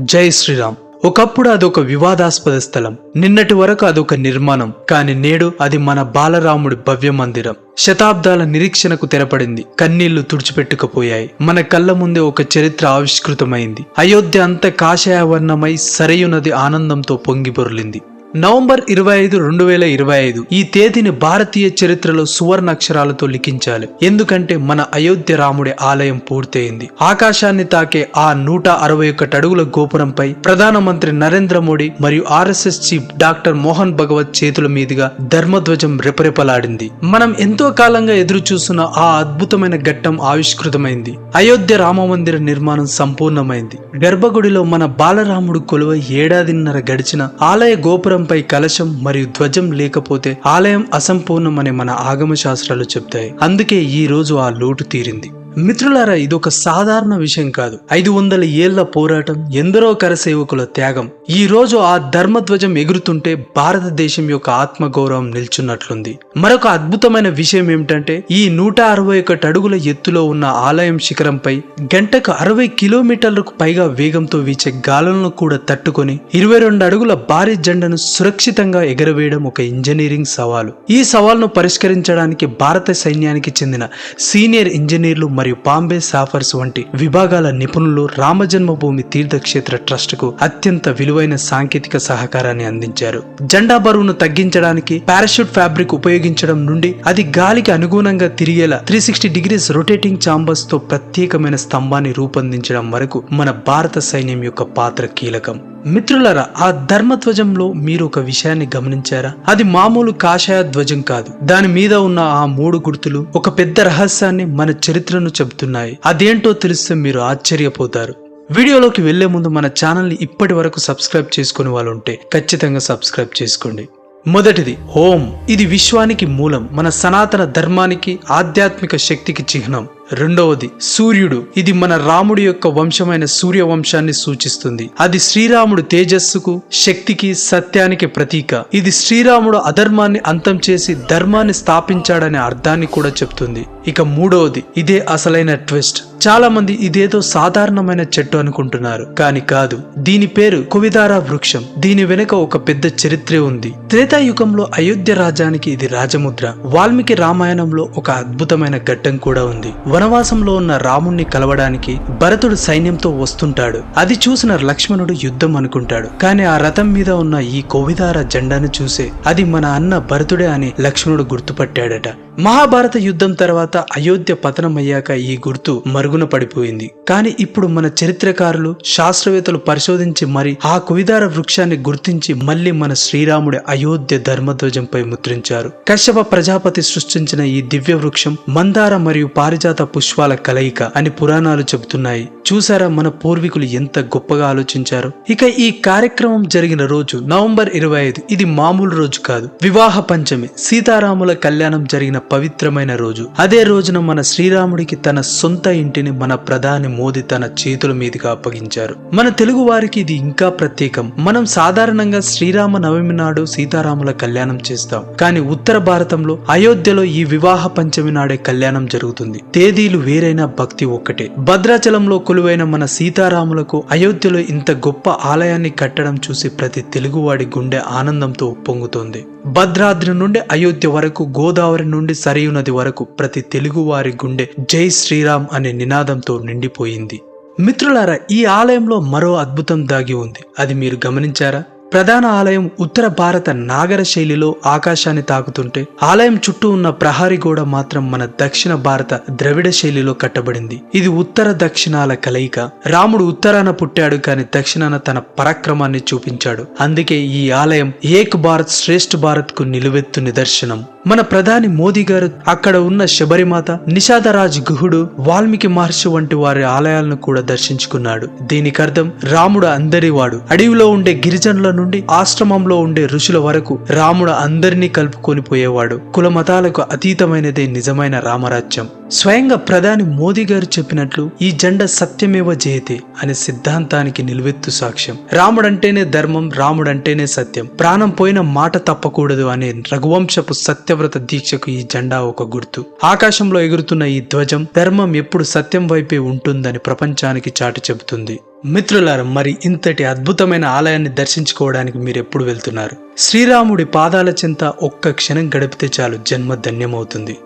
జై శ్రీరామ్. ఒకప్పుడు అదొక వివాదాస్పద స్థలం. నిన్నటి వరకు అదొక నిర్మాణం. కాని నేడు అది మన బాలరాముడి భవ్య మందిరం. శతాబ్దాల నిరీక్షణకు తెరపడింది. కన్నీళ్ళు తుడిచిపెట్టుకుపోయాయి. మన కళ్ళ ముందే ఒక చరిత్ర ఆవిష్కృతమైంది. అయోధ్య అంత కాషాయవర్ణమై సరయునది ఆనందంతో పొంగిపొర్లింది నవంబర్ ఇరవై ఐదు రెండు వేల ఇరవై ఐదు ఈ తేదీని భారతీయ చరిత్రలో సువర్ణ అక్షరాలతో లిఖించాలి. ఎందుకంటే మన అయోధ్య రాముడి ఆలయం పూర్తయింది. ఆకాశాన్ని తాకే ఆ నూట అరవై ఒకటి అడుగుల గోపురంపై ప్రధానమంత్రి నరేంద్ర మోడీ మరియు RSS chief doctor Mohan Bhagwat చేతుల మీదుగా ధర్మధ్వజం రెపరెపలాడింది. మనం ఎంతో కాలంగా ఎదురు చూస్తున్న ఆ అద్భుతమైన ఘట్టం ఆవిష్కృతమైంది. అయోధ్య రామ మందిర నిర్మాణం సంపూర్ణమైంది. గర్భగుడిలో మన బాలరాముడు కొలువై ఏడాదిన్నర గడిచిన ఆలయ గోపురం గోపురంపై కలశం మరియు ధ్వజం లేకపోతే ఆలయం అసంపూర్ణమని మన ఆగమ శాస్త్రాలు చెప్తాయి. అందుకే ఈ రోజు ఆ లోటు తీరింది. మిత్రులారా ఇదొక సాధారణ విషయం కాదు. ఐదు వందల ఏళ్ళ పోరాటం ఎందరో కరసేవకుల త్యాగం. ఈ రోజు ఆ ధర్మధ్వజం ఎగురుతుంటే భారతదేశం యొక్క ఆత్మగౌరవం నిల్చున్నట్లుంది. మరొక అద్భుతమైన విషయం ఏమిటంటే ఈ నూట అరవై ఒకటి అడుగుల ఎత్తులో ఉన్న ఆలయం శిఖరంపై గంటకు అరవై కిలోమీటర్లకు పైగా వేగంతో వీచే గాలులను కూడా తట్టుకొని ఇరవై రెండు అడుగుల భారీ జెండను సురక్షితంగా ఎగరవేయడం ఒక ఇంజనీరింగ్ సవాలు. ఈ సవాల్ను పరిష్కరించడానికి భారత సైన్యానికి చెందిన సీనియర్ ఇంజనీర్లు మరియు బాంబే సాఫర్స్ వంటి విభాగాల నిపుణులు రామజన్మభూమి తీర్థక్షేత్ర ట్రస్ట్కు అత్యంత విలువైన సాంకేతిక సహకారాన్ని అందించారు. జెండా బరువును తగ్గించడానికి పారాషూట్ ఫ్యాబ్రిక్ ఉపయోగించడం నుండి అది గాలికి అనుగుణంగా తిరిగేలా త్రీ సిక్స్టీ డిగ్రీస్ రొటేటింగ్ చాంబర్స్తో ప్రత్యేకమైన స్తంభాన్ని రూపొందించడం వరకు మన భారత సైన్యం యొక్క పాత్ర కీలకం. మిత్రులరా ఆ ధర్మధ్వజంలో మీరు ఒక విషయాన్ని గమనించారా? అది మామూలు కాషాయ ధ్వజం కాదు. దాని మీద ఉన్న ఆ మూడు గుర్తులు ఒక పెద్ద రహస్యాన్ని మన చరిత్రను చెబుతున్నాయి. అదేంటో తెలిస్తే మీరు ఆశ్చర్యపోతారు. వీడియోలోకి వెళ్ళే ముందు మన ఛానల్ని ఇప్పటి వరకు సబ్స్క్రైబ్ చేసుకుని వాళ్ళు ఉంటే ఖచ్చితంగా సబ్స్క్రైబ్ చేసుకోండి. మొదటిది హోం ఇది విశ్వానికి మూలం. మన సనాతన ధర్మానికి ఆధ్యాత్మిక శక్తికి చిహ్నం. రెండవది సూర్యుడు. ఇది మన రాముడి యొక్క వంశమైన సూర్య వంశాన్ని సూచిస్తుంది. అది శ్రీరాముడు తేజస్సుకు శక్తికి సత్యానికి ప్రతీక. ఇది శ్రీరాముడు అధర్మాన్ని అంతం చేసి ధర్మాన్ని స్థాపించాడనే అర్థాన్ని కూడా చెప్తుంది. ఇక మూడవది ఇదే అసలైన ట్విస్ట్. చాలా మంది ఇదేదో సాధారణమైన చెట్టు అనుకుంటున్నారు. కానీ కాదు దీని పేరు కువిదారా వృక్షం. దీని వెనుక ఒక పెద్ద చరిత్రే ఉంది. త్రేతాయుగంలో అయోధ్య రాజానికి ఇది రాజముద్ర. వాల్మీకి రామాయణంలో ఒక అద్భుతమైన ఘట్టం కూడా ఉంది. వనవాసంలో ఉన్న రాముణ్ణి కలవడానికి భరతుడు సైన్యంతో వస్తుంటాడు. అది చూసిన లక్ష్మణుడు యుద్ధం అనుకుంటాడు. కానీ ఆ రథం మీద ఉన్న ఈ కోవిదార జెండాను చూసే అది మన అన్న భరతుడే అని లక్ష్మణుడు గుర్తుపట్టాడట. మహాభారత యుద్ధం తర్వాత అయోధ్య పతనమయ్యాక ఈ గుర్తు మరుగున పడిపోయింది. కానీ ఇప్పుడు మన చరిత్రకారులు శాస్త్రవేత్తలు పరిశోధించి మరి ఆ కువిదార వృక్షాన్ని గుర్తించి మళ్ళీ మన శ్రీరాముడి అయోధ్య ధర్మధ్వజంపై ముద్రించారు. కశ్యప ప్రజాపతి సృష్టించిన ఈ దివ్య వృక్షం మందార మరియు పారిజాత పుష్పాల కలయిక అని పురాణాలు చెబుతున్నాయి. చూసారా మన పూర్వీకులు ఎంత గొప్పగా ఆలోచించారు? ఇక ఈ కార్యక్రమం జరిగిన రోజు నవంబర్ ఇరవై ఐదు ఇది మామూలు రోజు కాదు. వివాహ పంచమి సీతారాముల కళ్యాణం జరిగిన పవిత్రమైన రోజు. అదే రోజున మన శ్రీరాముడికి తన సొంత ఇంటిని మన ప్రధాని మోదీ తన చేతుల మీదుగా అప్పగించారు. మన తెలుగు వారికి ఇది ఇంకా ప్రత్యేకం. మనం సాధారణంగా శ్రీరామ నవమి నాడు సీతారాముల కళ్యాణం చేస్తాం. కానీ ఉత్తర భారతంలో అయోధ్యలో ఈ వివాహ పంచమి నాడే కళ్యాణం జరుగుతుంది. తేదీలు వేరైన భక్తి ఒక్కటే. భద్రాచలంలో కొలువైన మన సీతారాములకు అయోధ్యలో ఇంత గొప్ప ఆలయాన్ని కట్టడం చూసి ప్రతి తెలుగువాడి గుండె ఆనందంతో ఉప్పొంగుతోంది. భద్రాద్రి నుండి అయోధ్య వరకు గోదావరి నుండి సరియు నది వరకు ప్రతి తెలుగువారి గుండె జై శ్రీరామ్ అనే నినాదంతో నిండిపోయింది. మిత్రులారా ఈ ఆలయంలో మరో అద్భుతం దాగి ఉంది. అది మీరు గమనించారా? ప్రధాన ఆలయం ఉత్తర భారత నాగర శైలిలో ఆకాశాన్ని తాకుతుంటే ఆలయం చుట్టూ ఉన్న ప్రహారీ గోడ మాత్రం మన దక్షిణ భారత ద్రవిడ శైలిలో కట్టబడింది. ఇది ఉత్తర దక్షిణాల కలయిక. రాముడు ఉత్తరాన పుట్టాడు కానీ దక్షిణాన తన పరాక్రమాన్ని చూపించాడు. అందుకే ఈ ఆలయం ఏక్ భారత్ శ్రేష్ఠ భారత్కు నిలువెత్తు నిదర్శనం. మన ప్రధాని మోదీ గారు అక్కడ ఉన్న శబరిమాత నిషాదరాజ్ గుహుడు వాల్మీకి మహర్షి వంటి వారి ఆలయాలను కూడా దర్శించుకున్నాడు. దీనికి అర్థం రాముడు అందరివాడు. అడవిలో ఉండే గిరిజనుల నుండి ఆశ్రమంలో ఉండే ఋషుల వరకు రాముడు అందరినీ కలుపుకొని పోయేవాడు. కుల మతాలకు అతీతమైనదే నిజమైన రామరాజ్యం. స్వయంగా ప్రధాని మోదీ గారు చెప్పినట్లు ఈ జెండా సత్యమేవ జయతే అనే సిద్ధాంతానికి నిలువెత్తు సాక్ష్యం. రాముడంటేనే ధర్మం రాముడంటేనే సత్యం. ప్రాణం పోయిన మాట తప్పకూడదు అనే రఘువంశపు సత్యవ్రత దీక్షకు ఈ జెండా ఒక గుర్తు. ఆకాశంలో ఎగురుతున్న ఈ ధ్వజం ధర్మం ఎప్పుడు సత్యం వైపే ఉంటుందని ప్రపంచానికి చాటి చెబుతుంది. మిత్రులారా మరి ఇంతటి అద్భుతమైన ఆలయాన్ని దర్శించుకోవడానికి మీరు ఎప్పుడు వెళ్తున్నారు? శ్రీరాముడి పాదాల చింత ఒక్క క్షణం గడిపితే చాలు జన్మ ధన్యమవుతుంది.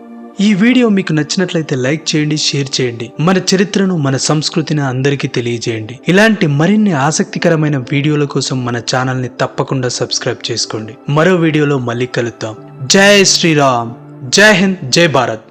ఈ వీడియో మీకు నచ్చినట్లయితే లైక్ చేయండి షేర్ చేయండి. మన చరిత్రను మన సంస్కృతిని అందరికీ తెలియజేయండి. ఇలాంటి మరిన్ని ఆసక్తికరమైన వీడియోల కోసం మన ఛానల్ని తప్పకుండా సబ్స్క్రైబ్ చేసుకోండి. మరో వీడియోలో మళ్ళీ కలుద్దాం. జై శ్రీరామ్. జై హింద్. జై భారత్.